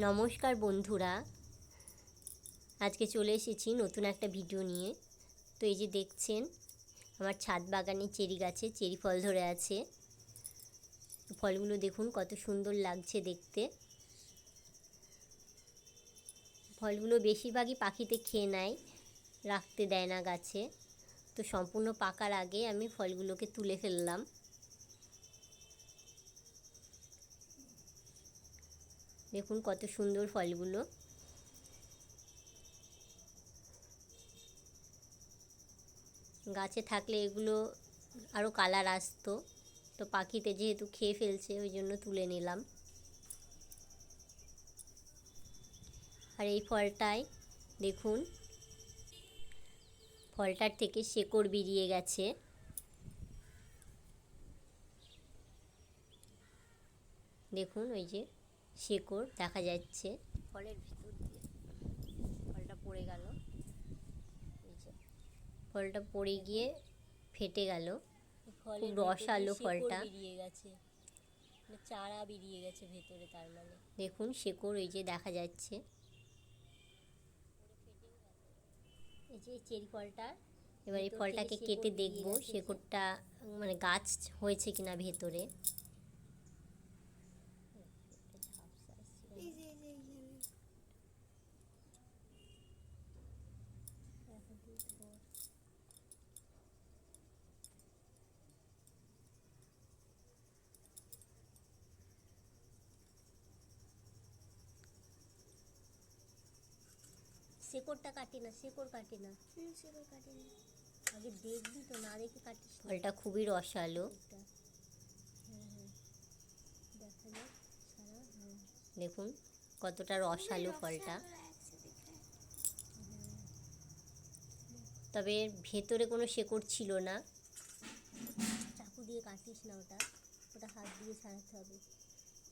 নমস্কার বন্ধুরা। আজকে চলে এসেছি নতুন একটা ভিডিও নিয়ে। তো এই যে দেখছেন, আমার ছাদ বাগানে চেরি গাছে চেরি ফল ধরে আছে। ফলগুলো দেখুন কত সুন্দর লাগছে দেখতে। ফলগুলো বেশিরভাগই পাখিতে খেয়ে নেয়, রাখতে দেয় না গাছে। তো সম্পূর্ণ পাকার আগে আমি ফলগুলোকে তুলে ফেললাম। দেখুন কত সুন্দর ফলগুলো। গাছে থাকলে এগুলো আরও কালার আসতো, তো পাখিতে যেহেতু খেয়ে ফেলছে, ওই জন্য তুলে নিলাম। আর এই ফলটায় দেখুন, ফলটার থেকে শেকড় বেরিয়ে গেছে। দেখুন ওই যে শেকড় দেখা যাচ্ছে। ফলের ভিতর দিয়ে। ফলটা পড়ে গেল। এই যে। ফলটা পড়ে গিয়ে ফেটে গেল। খুব রসালো ফলটা। বেরিয়ে গেছে। মানে চারা বেরিয়ে গেছে ভেতরে তার মানে। দেখুন শেকড় এই যে দেখা যাচ্ছে। এই যে চেরি ফলটা এবার এই ফলটাকে কেটে দেখব। শেকড়টা মানে গাছ হয়েছে কিনা ভেতরে। শেকড়টা কাটি না শেকড় কাটি না। আগে দেখবি তো না দেখে কাটিস ফলটা খুবই রসালো। দেখুন কতটা রসালো ফলটা। তবে ভেতরে কোনো শেকড় ছিল না। চাকু দিয়ে কাটিস না ওটা। ওটা হাত দিয়ে ছাড়াতে হবে।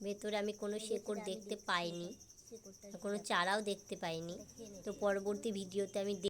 ভেতরে আমি কোনো শেকড় দেখতে পাইনি। কোনো চারাও দেখতে পাইনি। তো পরবর্তী ভিডিওতে আমি